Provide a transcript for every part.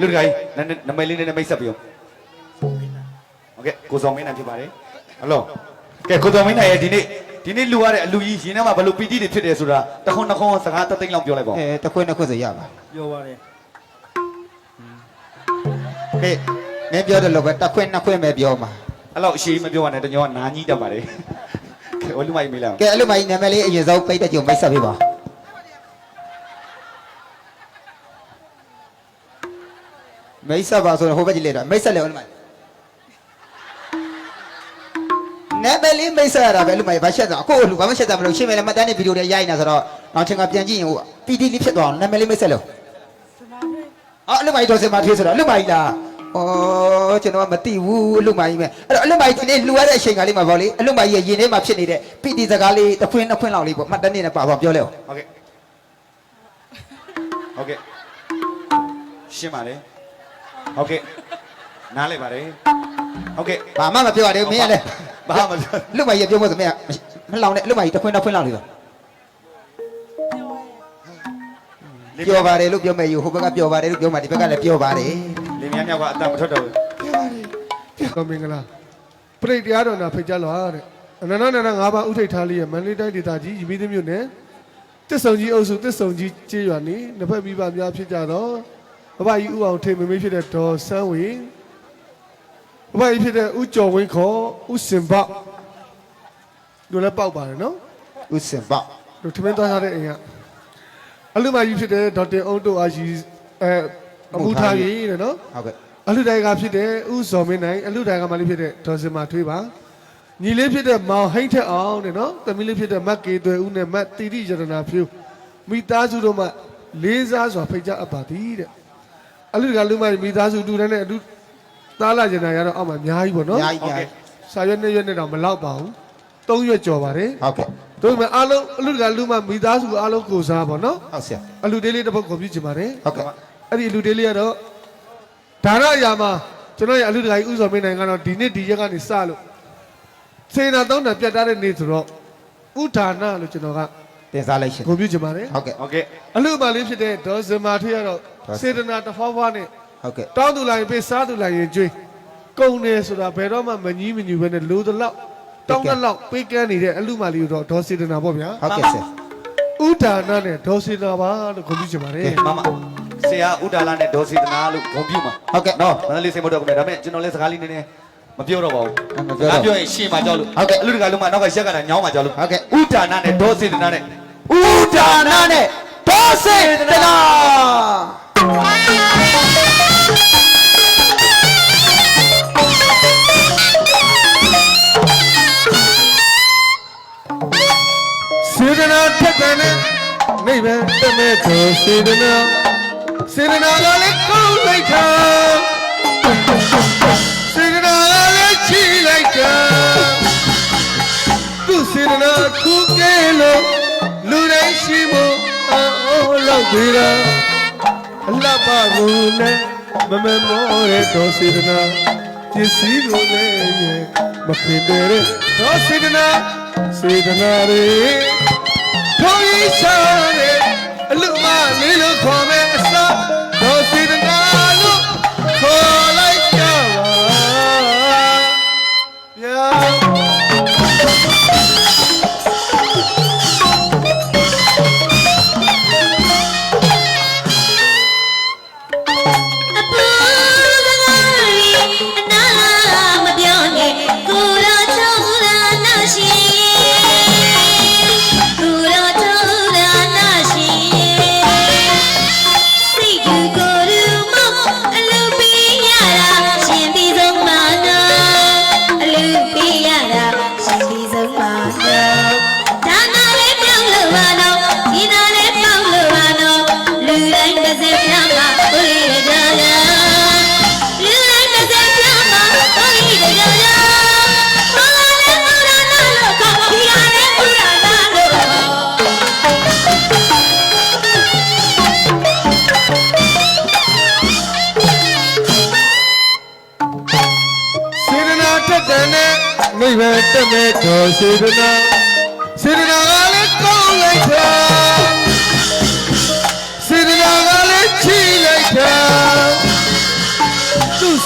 လူတကာကြီးနမိတ်လေးနဲ့နမိတ်ဆက်ပြီးအောင်ဟုတ်ကဲ့ကိုဆောင်မင်းနိုင်ဖြစ်ပါတယ်ဟယ်လိုကဲကိုဆောင်မင်းနိုင်ရဲ့ဒီနေ့ဒီနေ့လူရတဲ့အလူကြီးရင်ထဲမှာဘယ်လိုပီတိတွေဖြစ်တယ်ဆိုတာတခွန်းနှခွန်းစကားတသိန်းလောက်ပြောလိုက်ပါဦးအဲတခွန်းနှခွန်းဆိုရပါပြောပါတယ်ဟေ့မင်းပြောတယ်လို့ပဲတခွန်းနှခွန်းပဲပြောမှာအဲ့လောက်အရှိမပြောရနဲ့တညောနာကြီးတက်ပါတယ်ကဲဝလူမကြီးမေးလိုက်ကဲအဲ့လိုမကြီးနာမည်လေးအရင်ဆုံးပိတ်တဲ့ကြုံမိတ်ဆက်ပေးပါ မိတ်ဆက်ပါဆိုတော့ဟိုဘက်ကြည့်လိုက်တော့မိတ်ဆက်လေဦးမနာမည်လေးမိတ်ဆက်ရတာပဲလူမိုက်ဘာချက်တော့အခုလူဘာမှချက်တာမလို့ရှင်းမယ်လေမှတ်တမ်းနဲ့ဗီဒီယိုတွေရိုက်နေတာဆိုတော့နောက်ထင်ကပြန်ကြည့်ရင်ဟိုပီတီလေးဖြစ်သွားအောင်နာမည်လေးမိတ်ဆက်လို့အော်အလူမိုက်တော်စင်မထေးဆိုတော့အလူမိုက်လားအော်ကျွန်တော်ကမသိဘူးအလူမိုက်ပဲအဲ့တော့အလူမိုက်ဒီနေ့လူရတဲ့အချိန်ကလေးမှာပေါ့လေအလူမိုက်ရဲ့ရင်ထဲမှာဖြစ်နေတဲ့ပီတီစကားလေးတစ်ခွင်းနှစ်ခွင်းလောက်လေးပေါ့မှတ်တမ်းနဲ့ပါပါပြောလဲအောင်ဟုတ်ကဲ့ဟုတ်ကဲ့ရှင်းပါလေ ဟုတ်ကဲ့နားလိုက်ပါတယ်ဟုတ်ကဲ့ဘာမှမပြောရသေးဘူးမင်းကလည်းဘာမှမပြောလူမိုက်ရဲ့ပြောမို့ဆိုမင်းကမလောင်နဲ့လူမိုက်တစ်ခွင်းနှစ်ခွင်းလောက်လေးပါပြောပါတယ်လို့ပြောမယ်ယူဟိုဘက်ကပြောပါတယ်လို့ပြောမှဒီဘက်ကလည်းပြောပါတယ်လင်းမြမြောက်ကအတန်မထွက်တော့ဘူးကောမင်္ဂလာပြိတ်တရားတော်နာဖိတ်ကြလာတဲ့အနန္တနန္ဒ၅ပါးဥထိတ်ထားလေးရဲ့မန္တလေးတိုင်းဒေသကြီးရမီးသိမြို့နယ်တစ်ဆုံကြီးအုပ်စုတစ်ဆုံကြီးကျေးရွာနေနှစ်ဖက်မိဘများဖြစ်ကြတော့ ဘဘကြီးဥအောင်ထေမမေးဖြစ်တဲ့ဒေါ်ဆန်းဝင်းဘဘကြီးဖြစ်တဲ့ဥကျော်ဝင်းခေါ်ဥစင်ဘတို့လည်းပေါက်ပါတယ်နော်ဥစင်ပေါ့တို့ထမင်းသွားထားတဲ့အိမ်ကအလူမကြီးဖြစ်တဲ့ဒေါက်တာအုံးတို့အာရှိအဲအမှုထားကြီးတဲ့နော်ဟုတ်ကဲ့အလူတိုင်ကဖြစ်တဲ့ဥဇော်မင်းနိုင်အလူတိုင်ကမလေးဖြစ်တဲ့ဒေါ်စင်မာထွေးပါညီလေးဖြစ်တဲ့မောင်ဟိတ်ထက်အောင်တဲ့နော်သမီးလေးဖြစ်တဲ့မတ်ကေသွဲဦးနဲ့မတ်တီတိရတနာဖြူမိသားစုတို့မှလေးစားစွာဖိတ်ကြားအပ်ပါသည်တဲ့ အလူကလူမမိသားစုတူတဲ့နဲ့အလူသားလာကျင်တာရတော့အောက်မှာအများကြီးပေါ့နော်ညာကြီးညာကြီးစာရွက်နဲ့ရွက်နဲ့တော့မလောက်ပါဘူးသုံးရွက်ကြော်ပါတယ်ဟုတ်ကဲ့တို့မှအားလုံးအလူကလူမမိသားစုအားလုံးကိုစားပေါ့နော်ဟုတ်ဆရာအလူတေးလေးတစ်ပုတ်ကိုပြုချင်ပါတယ်ဟုတ်ကဲ့အဲ့ဒီအလူတေးလေးကတော့ဒါရအရာမှာကျွန်တော်ရဲ့အလူတကာကြီးဥဆောင်မင်းနိုင်ကတော့ဒီနေ့ဒီရက်ကနေစလို့စေနာသုံးတာပြတ်သားတဲ့နေ့ဆိုတော့ဥဒါနလို့ကျွန်တော်က တင်စားလိုက်ရှင်ဂုဏ်ပြုချင်ပါတယ်ဟုတ်ကဲ့ ဟုတ်ကဲ့အလူမလေးဖြစ်တဲ့ဒေါ်စင်မာထွေးကတော့စေတနာတစ်ဖွားဖွားနဲ့ဟုတ်ကဲ့တောင်းသူလိုက်ပေးစားသူလိုက်ရင်ကျွေးကုန်နေဆိုတာဘယ်တော့မှမကြီးမညူပဲနဲ့လိုသလောက်တောင်းတဲ့လောက်ပေးကမ်းနေတဲ့အလူမလေးကိုတော့ဒေါ်စေတနာပေါ့ဗျာဟုတ်ကဲ့ဆရာဥဒါနနဲ့ဒေါ်စေတနာပါလို့ဂုဏ်ပြုချင်ပါတယ် မမဆရာဥဒါလာနဲ့ဒေါ်စီတနာလို့ဂုံပြူမှာဟုတ်ကဲ့နော်မန္တလေးစိတ်မတော်ဘူးလေဒါပေမဲ့ကျွန်တော်လည်းစကားလေးနည်းနည်းမပြောတော့ပါဘူးမပြောတော့စကားပြောရင်ရှင်းမှာကြောက်လို့ဟုတ်ကဲ့အလူတကာလုံးမနောက်ကရက်ကတာညောင်းမှာကြောက်လို့ဟုတ်ကဲ့ ဥဒါနာနဲ့ဒေါ်စီတနာနဲ့ ဥဒါနနဲ့ဒေါ်စေတနာစေတနာထက်တဲ့နဲ့နိဗ္ဗာန်တမဲ့သောစေတနာစေတနာကလည်းကောင်းလိုက်တာစေတနာကလည်းချီလိုက်တာသူစေတနာခုကဲလို့လူတိုင်း ရှိမို့အော်လောက်သေးတာအလှပကိုနဲ့မမမောတဲ့သောစေတနာပစ္စည်းကိုလည်းမခင်တဲ့သောစေတနာစေတနာတွေဘုန်းကြီးချာတဲ့အလူမလေးလို့ခေါ်မယ်အစတော်စီ တက်မဲ့တော်စေတနာစေတနာကလည်းကောင်းလိုက်တာစေတနာကလည်းချီလိုက်တာ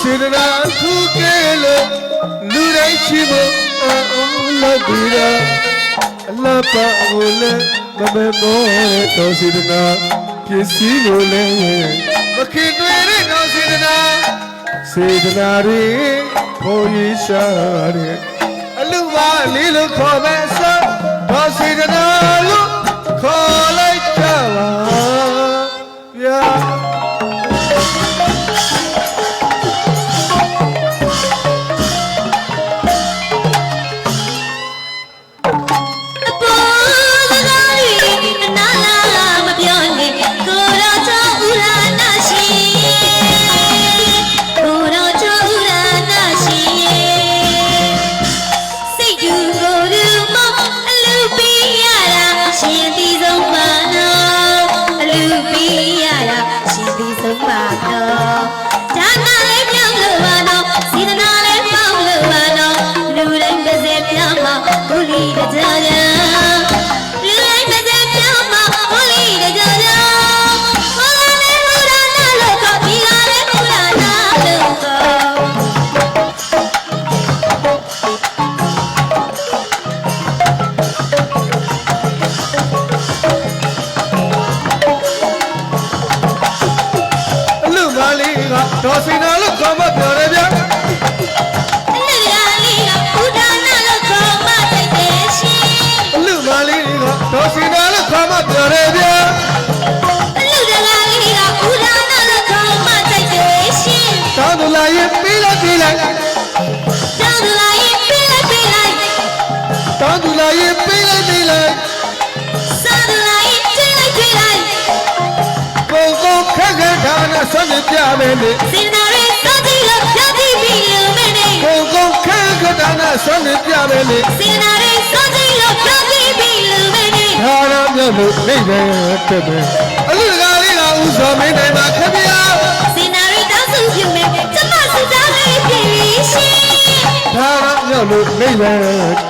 စေတနာထူးကဲလို့လူတိုင်းရှိဖို့အောင်လုပ်ပြီးတော့အလပ်ပါကိုလည်းမမေမောတဲ့တော်စေတနာပစ္စည်းကိုလည်းမခင်တွေ့တဲ့တော်စေတနာစေတနာတွေဘုန်းကြီးရှာတဲ့ အလူပါ စင်နာလို့ခေါ်မပြောတယ်ဗျာလူကလေးကဘုရားနာလို့ခေါ်မှတိုက်တယ်ရှင်အလူမလေးကဒေါ်စင်နာလို့ခေါ်မပြောတယ်ဗျာလူကလေးကဘုရားနာလို့ခေါ်မှတိုက်တယ်ရှင်တောင်းတလာရင်ပြီးလိုက်ပြီးလိုက်တောင်းလာရင်ပြလိုက်ပြလိုက်တောင်းတလာရင်ပြီးလိုက်ပြီးလိုက် ဆွမ်းပြမယ်လေစင်နာရဲစောတိလို့ပြောပြီးပြီလူမနေကိုကိုခက်ခက်ဒါနာဆွမ်းပြမယ်လေစင်နာရဲစောတိလို့ပြောပြီးပြီလူမနေဒါရမြောက်လို့နေတယ်တဲ့ပဲအလူကလေးကဥစွန်မင်းနိုင်မှာခမရစင်နာရဲတောင်းစုပြုမယ်ကျမစတားလေးပြီရှင်ဒါရမြောက်လို့နေတယ်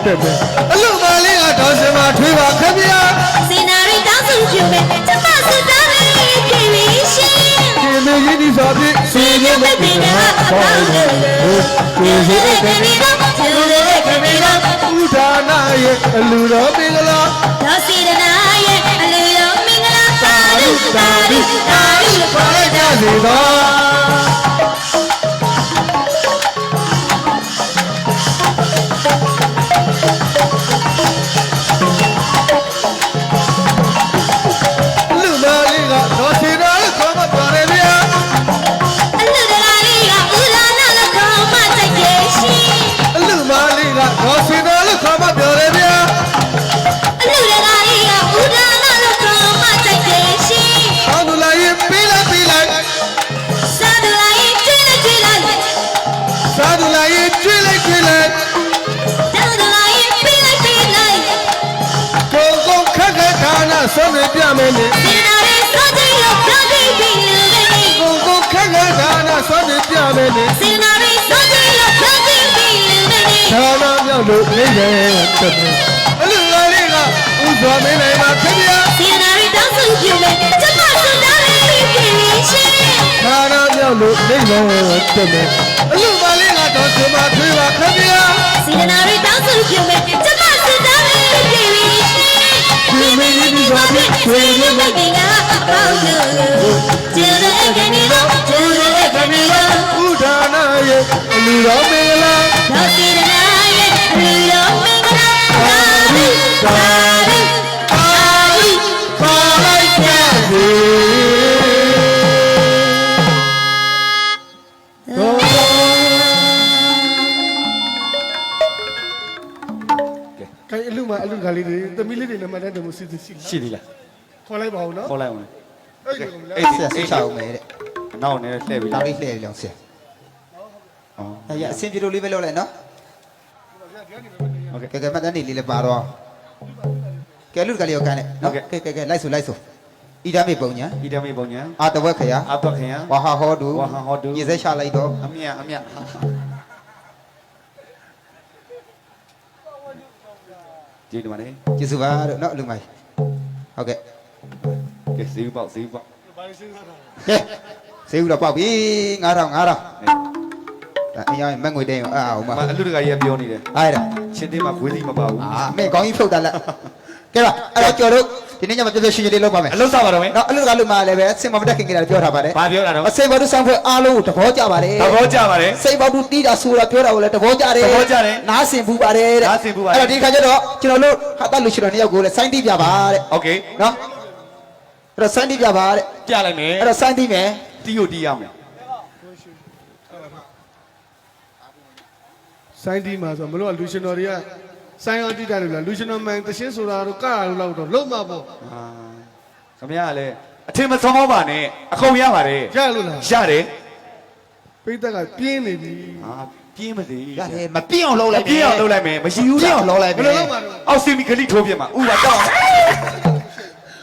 တဲ့ပဲအလူမလေးကဒေါ်စင်မှာထွေးပါခမရစင်နာရဲတောင်းစုပြုမယ် ဆိုပြီးစီရမပင်ကအပေါင်းလို့ဒီစီရကမီတော့ဒီစီရကမီတော့ဥဒါနာရဲ့အလူတော်မင်္ဂလာတော့စီရနာရဲ့အလူရောမင်္ဂလာသာဓုသာဓုသာဓုလို့ခေါ်ရကြစေတော် လေစင်နာရဲစောတိလို့ပြောပြီးပြီလူကနေကိုကိုခက်ခက်ခါနာဆုံးနေပြမယ်လေစင်နာရဲစောတိလို့ပြောပြီးပြီလူကနေဒါနာမြောက်လို့နေတယ်တဲ့အလူမလေးကဥစွာမင်းနိုင်မှာခင်ဗျာစင်နာရီတောင်းစုပြုမယ်ကျမစတားလေးပြင်းရှင်ဒါနာမြောက်လို့နေတယ်တဲ့အလူမလေးကတော့ဒီမှာထွေးပါခင်ဗျာစင်နာရီတောင်းစုပြုမယ်ကျမစတားလေးပြင်းရှင် ဒီမင်းဒီဘာဖြစ်ဆွေရမတင်ကအပေါင်းလို့ကျဲတဲ့ကနေတော့ကျဲတဲ့ကနေတော့ဥဒါနာရဲ့အလူတော်မင်္ဂလာတော့စင်နာရဲ့အလူတော်မင်္ဂလာ မအလူကလေးတွေသမီးလေးတွေနံပါတ်တည်းမှုစီစီရှိ ရှိသေးလား ခေါ်လိုက်ပါဦးနော် ခေါ်လိုက်အောင်လေ အဲ့ဒီကောင်လား အေး ဆက်ဆက်ချအောင်မယ်တဲ့ နောက်နေလှည့်ပြီး နောက်လေးလှည့်ပြီးလောက်ဆက် အော် အဲ့ရအစင်ပြေလို့လေးပဲလုပ်လိုက်နော် โอเค ကဲကဲမှတ်တမ်းနေလေးလည်းပါတော့ကဲလူကလေးရောကန်နဲ့နော်ကဲကဲကဲလိုက်ဆိုလိုက်ဆိုဣဒမေပုံညာ ဣဒမေပုံညာ အာတဝက်ခယ အဘခင်ယ ဝါဟာဟောတု ဝါဟာဟောတု ညစက်ချလိုက်တော့ အမြတ်အမြ တ်ကြည့်ဒီမှာလေကျေစုပါတော့နော်အလူမိုင်းဟုတ်ကဲ့ကဲဈေးပေါက်ဈေးပေါက်ကဲဈေးဦးတော့ပေါက်ပြီ9000 9000အရင်မက်ငွေတင်းရောအာဟိုမမှာအလူတကာကြီးကပြောနေတယ်အားရချင်းတင်းမှာခွေးသီးမပါဘူးအာမင်းကောင်းကြီးဖြုတ်တာလက်ကဲပါအဲ့တော့ကျော်တို့ ဒီနေ့ညမှာပြည့်ပြည့်ရှင်းရှင်းလေးလုပ်ပါမယ် အလုပ်စားပါတော့မယ် နော်အလူကလူမှလည်းပဲစင်မမတက်ခင်ကတည်းကပြောထားပါတယ် ဘာပြောတာတော့ အစိမ်ဘောတို့ဆောင်ဖွဲ့အားလုံးကိုတဘောကြပါတယ် သဘောကျပါတယ် စိတ်ဘောတို့တီးတာဆိုတာပြောတာကိုလည်းတဘောကြတယ် သဘောကျတယ် နားဆင်ပူပါတယ်တဲ့ နားဆင်ပူပါတယ် အဲ့တော့ဒီခါကျတော့ကျွန်တော်တို့ဟာတလူရှင်တော်နှစ်ယောက်ကိုလည်းစိုင်းတီးပြပါတဲ့ โอเค နော်အဲ့တော့စိုင်းတီးပြပါတဲ့ ပြလိုက်မယ် အဲ့တော့စိုင်းတီးမယ် တီးကိုတီးရမယ် စိုင်းတီးမှာဆိုမလို့ကလူရှင်တော်တွေက စိုင်းအောင်တီးတာလို့လားလူရှင်တော်မှန်တရှင်းဆိုတာတို့ကရလို့လောက်တော့လုံးမပေါ့ အာခမရကလည်းအထင်မဆုံးပါနဲ့အကုန်ရပါတယ် ရလို့လား ရတယ် ပိတ်သက်ကပြင်းနေပြီ အာပြင်းမစေ ရတယ်မပြင်းအောင်လုပ်လိုက် ပြင်းအောင်လုပ်လိုက်မယ်မရှိဘူး ပြင်း လား အောင်လုပ်လိုက် ဘ မ ယ် ယ် လိုလုပ်မှာလဲ အောက်စင်မီဂလိထိုးပြမှာဥပါတော့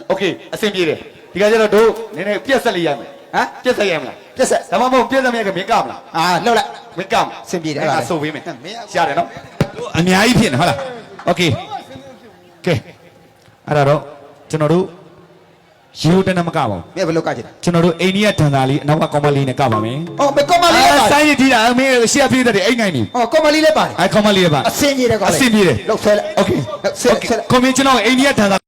โอเคအဆင်ပြေတယ်ဒီကကြတော့တို့နည်းနည်းပြက်ဆက်လေးရမယ် ဟမ် ပြက်ဆက်ရမလား ပြက်ဆက် ဒါမှမဟုတ်ပြက်ဆက်မရကမင်းကမလား အာလှုပ်လိုက် မင်းကမ အဆင်ပြေတယ် အဲ့ အဲ့ဒါ ဒါဆိုပေးမယ် မင်းက ရတယ်နော် အများကြီးဖြစ်နေဟုတ်လားโอเคကဲအဲ့ဒါတော့ကျွန်တော်တို့ယူတနမကပါဘူး မင်းဘယ်လိုကကြည့်လဲ ကျွန်တော်တို့အိန္ဒိယတန်သားလေးအနောက်ကကောမလေးနဲ့ကပါမယ် အော်မကောမလေးလည်း အဲ ပါ ဆိုင်းရတီးတာအမေရှေ့ပြေးတဲ့အိမ်ငိုင်းနေ အော်ကောမလေးလည်းပါတယ် အဲကောမလေးပါ အစင်ကြီးတယ်ကော အဆင်ပြေတယ် လှုပ်ဆွဲလိုက် โอเค လှုပ်ဆွဲဆွဲလိုက် ကွန်မင်းကျွန်တော်အိန္ဒိယတန်သား